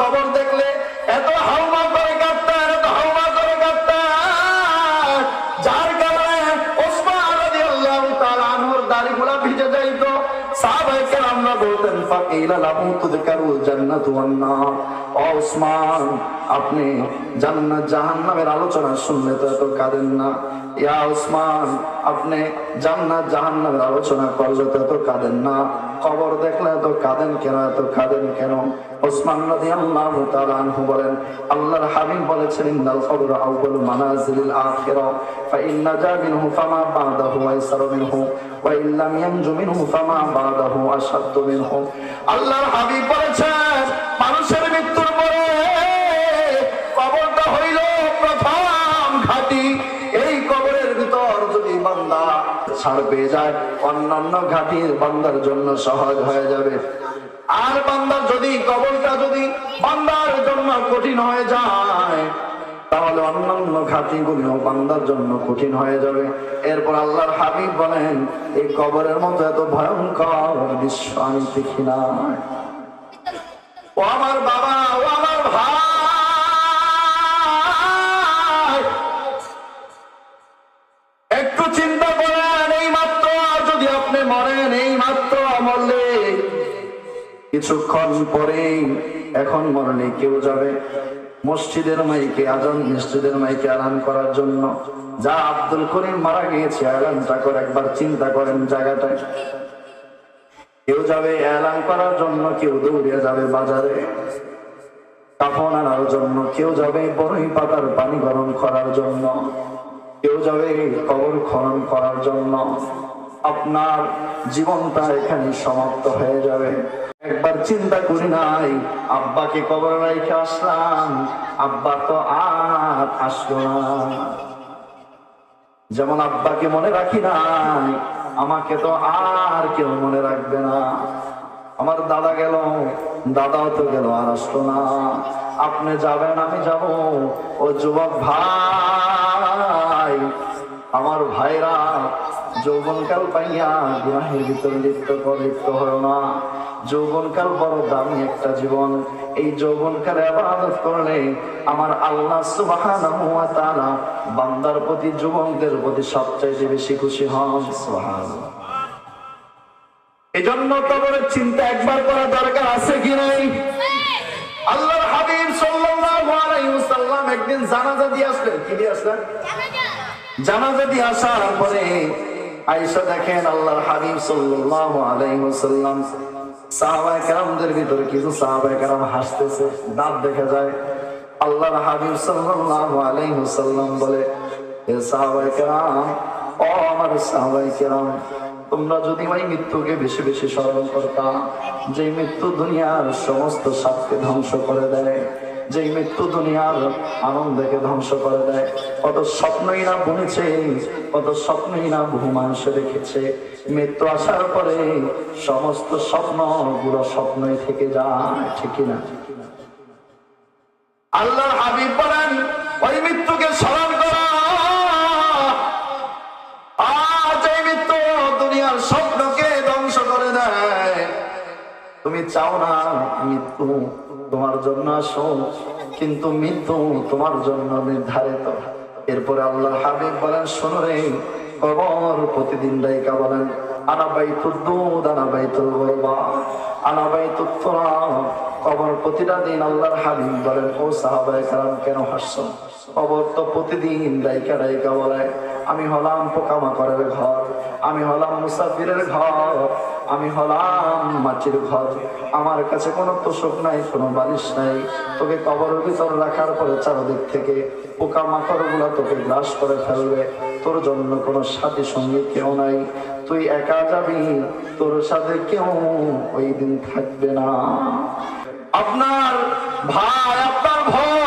কবর দেখলে এত করে কাঁদতেন, এত করে কাঁদতেন। যার কারণে ওসমান আল্লাহ তালানুর দাড়িগুলা ভিজে যাইতো। জান্নাতু আপনি জান্নাত, জাহান্নামের আলোচনা শুনলে তো এত কাঁদেন না। ইয়া ওসমান, আপনি জান্নাত, জাহান্নামের আলোচনা করলে তো এত কাঁদেন না। খবর দেখলে তো কাঁদেন কেন এত কাঁদেন কেন? আল্লাহর হাবিব বলেছেন কবর মানুষের মৃত্যুর ছাড় পেয়ে যায়, অন্যান্য ঘাটির বান্দার জন্য সহজ হয়ে যাবে। আর বান্দার যদি, কবরটা যদি বান্দার জন্য কঠিন হয়ে যায়, তাহলে অন্যান্য ঘাটিগুলো বান্দার জন্য কঠিন হয়ে যাবে। এরপর আল্লাহর হাবিব বলেন, এই কবরের মতো এত ভয়ঙ্কর দৃশ্য আমি দেখি না। ও আমার বাবা, ও আমার ভাই, একটু চিন্তা করেন এই মাত্র যদি আপনি মরেন এই মাত্র মরলে কিছুক্ষণ পরেই এখন মরলে কেউ যাবে। মসজিদের মাইকে আজান, মসজিদের মাইকে আলান করার জন্য। যা আব্দুল করিম মারা গিয়েছে আলানটা করে, একবার চিন্তা করেন জায়গাটায় কেউ যাবে এলান করার জন্য, কেউ দৌড়িয়ে যাবে বাজারে। কাফন আনার জন্য, কেউ যাবে বড়ই পাতার পানি গরম করার জন্য। কেউ যাবে কবর খনন করার জন্য। আপনার জীবনটা এখানে সমাপ্ত হয়ে যাবে। একবার চিন্তা করি নাই, আব্বাকে কবর রেখে আসলাম। আব্বা তো আর আসলো না। যেমন আব্বাকে মনে রাখি নাই, আমাকে তো আর কেউ মনে রাখবে না। আমার দাদা গেল, দাদাও তো গেল, আর আসলো না। আপনি যাবেন, আমি যাব। ও যুবক ভাই, আমার ভাইরা যৌবনকাল পাইয়া গুনাহের ভিতরে লিপ্ত কর লিপ্ত হয় না। যৌবনকাল বড় দামি একটা জীবন। এই যৌবনকালে আবাদত করলে আমার আল্লাহ সুবহানাহু ওয়া তাআলা বান্দার প্রতি যুবকদের প্রতি সবচাইতে বেশি খুশি হন। সুবহানাল্লাহ। এজন্য কবরের চিন্তা একবার করা দরকার আছে কি নাই? আল্লাহর হাবিব সাল্লাল্লাহু আলাইহি ওয়াসাল্লাম একদিন জানাজা দিয়ে আসলেন। কি দিয়ে আসলেন? জানাজা দিয়ে আসার পরে আয়েশা দেখেন আল্লাহর হাবিব সাল্লাল্লাহু আলাইহি ওয়াসাল্লাম। সাহাবায়ে কেরামদের ভিতরে কিছু সাহাবায়ে কেরাম হাসতেছে, দাঁত দেখা যায়। আল্লাহর হাবিব সাল্লাল্লাহু আলাইহি ওয়াসাল্লাম বলে হে সাহাবায়ে কেরাম, ও আমার সাহাবায়ে কেরাম, তোমরা যদি ওই মৃত্যুকে বেশি বেশি স্মরণ করতা, যে মৃত্যু দুনিয়ার সমস্ত সাপকে ধ্বংস করে দেয়। যে মৃত্যু দুনিয়ার আনন্দকে ধ্বংস করে দেয়। কত স্বপ্নই না বুনেছে, কত স্বপ্নই না মানুষে দেখেছে। মৃত্যু আসার পরে সমস্ত স্বপ্ন পুরো স্বপ্নই থেকে যায়, ঠিক না আল্লাহ তুমি চাও না মৃত্যু তোমার জন্য আসো, কিন্তু মৃত্যু তোমার জন্য নির্ধারিত। এরপরে আল্লাহ হাবিব বলেন, শোনো রে কবর, প্রতিদিন ডাইকা বলেন আনাবাইতুর দুধ আনাবাইতুল গরবা আনাবাইতুর তোরা। কবর প্রতিটা দিন আল্লাহর বলেন কেন তো প্রতিদিন আমি হলাম পোকামাকড়ের ঘর, আমি হলাম মুসাফিরের ঘর, আমি হলাম মাটির ঘর। আমার কাছে কোনো তোষক নাই, কোনো বালিশ নাই। তোকে কবরের ভিতর রাখার পরে চারদিক থেকে পোকা মাকড়গুলা তোকে গ্রাস করে ফেলবে। তোর জন্য কোনো সাথী সঙ্গী কেউ নাই। তুই একা যাবি, তোর সাথে কেউ ওই দিন থাকবে না। আপনার ভাই আপনার বোন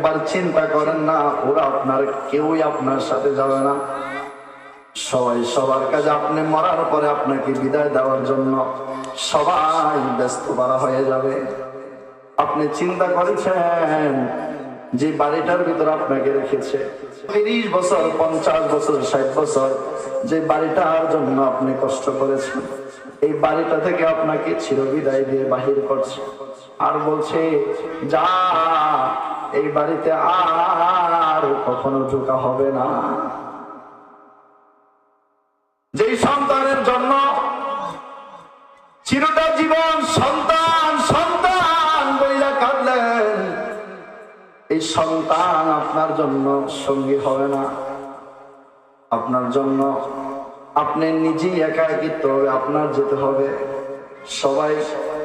একবার চিন্তা করেন না, ওরা আপনার কেউই আপনার সাথে যাবে না। সবাই সবার কাছে আপনি মরার পরে আপনাকে বিদায় দেওয়ার জন্য সবাই ব্যস্ত করা হয়ে যাবে। আপনি চিন্তা করেছেন যে বাড়িটার ভিতর আপনাকে রেখেছে? তিরিশ বছর, পঞ্চাশ বছর, ষাট বছর যে বাড়িটার জন্য আপনি কষ্ট করেছেন। এই বাড়িটা থেকে আপনাকে চিরবিদায় দিয়ে বাহির করছে। আর বলছে, যা এই বাড়িতে আর কখনো ঢোকা হবে না। যেই সন্তানের জন্য চিরটা জীবন সন্তান সন্তান বইলা কাঁদলেন। এই সন্তান আপনার জন্য সঙ্গী হবে না। আপনার জন্য আপনি নিজেই একাকিত্ব হবে, আপনার যেতে হবে। সবাই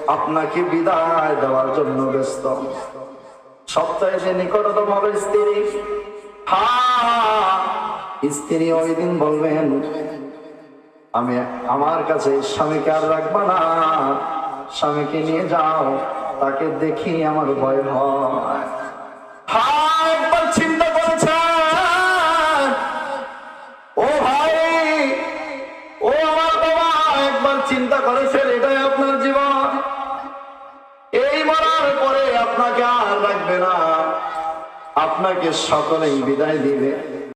আপনাকে বিদায় দেওয়ার জন্য ব্যস্ত। সপ্তাহে যে নিকটতম হবে স্ত্রী। স্ত্রী ওই দিন বলবেন, আমি, আমার কাছে স্বামীকে আর রাখব না। স্বামীকে নিয়ে যাও, তাকে দেখি আমার ভয় হয় চিন্তা করেছেন? ও ভাই, ও আমার বাবা, একবার চিন্তা করেছেন, এটাই আপনার জীবন? এই মরার পরে আপনাকে আর রাখবে না। আপনাকে সকলেই বিদায় দিবে।